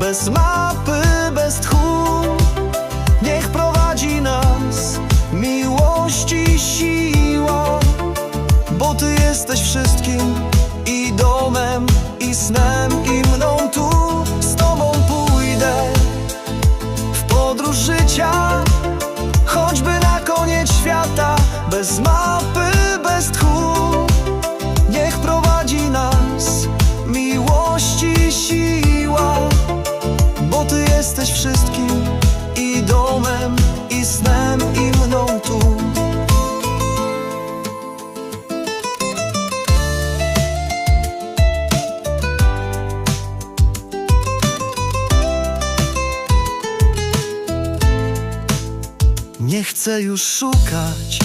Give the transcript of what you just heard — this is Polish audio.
Bez mapy, bez tchu. Niech prowadzi nas miłości siła. Bo Ty jesteś wszystkim i domem, i snem, i mną. Tu Z Tobą pójdę w podróż życia. Choćby na koniec świata. Bez mapy Nie chcę już szukać